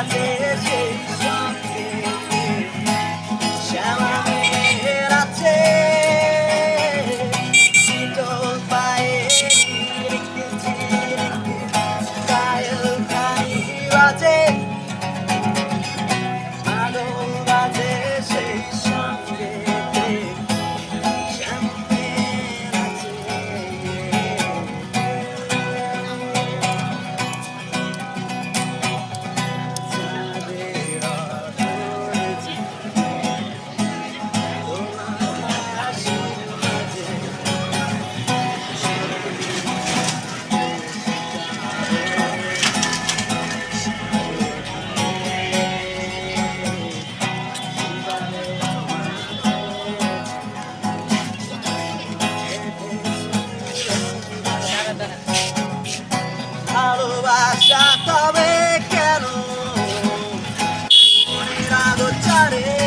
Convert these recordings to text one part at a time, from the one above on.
I Yeah. paré.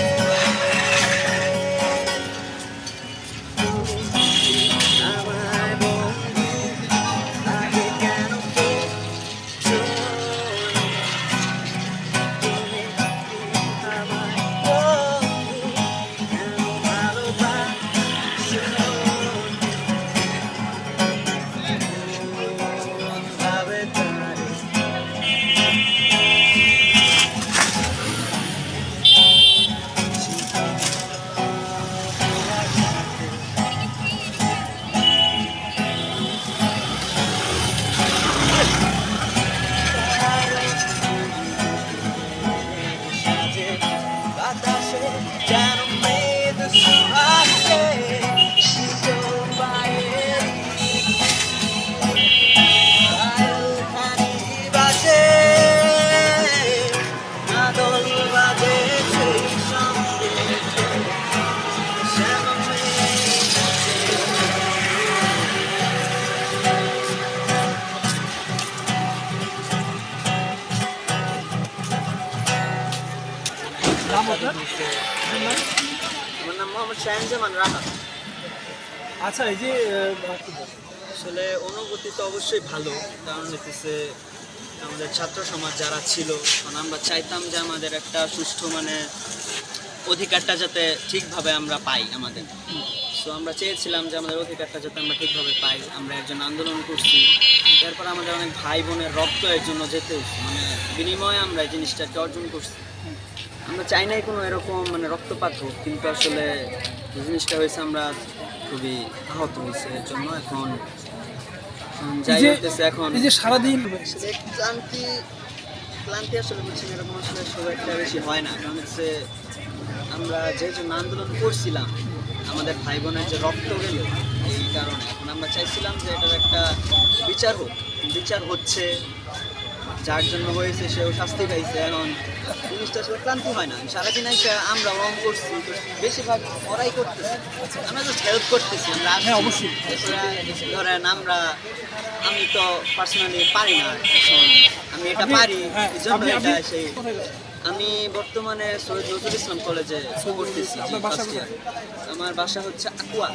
আমার নাম আচ্ছা এই যে আসলে অনুভূতি তো অবশ্যই ভালো, কারণ হচ্ছে আমাদের ছাত্র সমাজ যারা ছিল কারণ আমরা চাইতাম যে আমাদের একটা সুষ্ঠু মানে অধিকারটা যাতে ঠিকভাবে আমরা পাই আমাদের। সো আমরা চেয়েছিলাম যে আমাদের অধিকারটা যাতে আমরা ঠিকভাবে পাই, আমরা একজন আন্দোলন করছি। এরপর আমাদের অনেক ভাই বোনের রক্ত এর জন্য যেতে মানে বিনিময়ে আমরা এই জিনিসটাকে অর্জন করছি। আমরা চাই নাই কোনো এরকম মানে রক্তপাত হোক কিন্তু আসলে যে জিনিসটা হয়েছে আমরা খুবই আহত হয়েছে এর জন্য এখন যাই হতেছে এখন। এই যে সারাদিন ক্লান্তি ক্লান্তি আসলে বলছি এরকম আসলে খুব একটা বেশি হয় না কারণ হচ্ছে আমরা যে জন্য আন্দোলন করছিলাম আমাদের ভাই বোনের যে রক্ত গেল এই কারণে। এখন আমরা চাইছিলাম যে এটার একটা বিচার হোক বিচার হচ্ছে। যার জন্য হয়েছে সেও শাস্তি পাইছে। এখন জিনিসটা আসলে ক্লান্তি হয় না। সারাদিন এসে আমরা রং করছি বেশিরভাগ ওরাই করতেছে। আমরা তো হেল্প করতেছি আমরা অবশ্যই। ধরেন আমরা আমি তো পার্সোনালি পারি না এখন। আমি এটা পারি হ্যাঁ, এই জন্য এটা সেই আমি বর্তমানে সৈয়দ নজরুল ইসলাম কলেজে year। আমার বাসা হচ্ছে আকুয়া।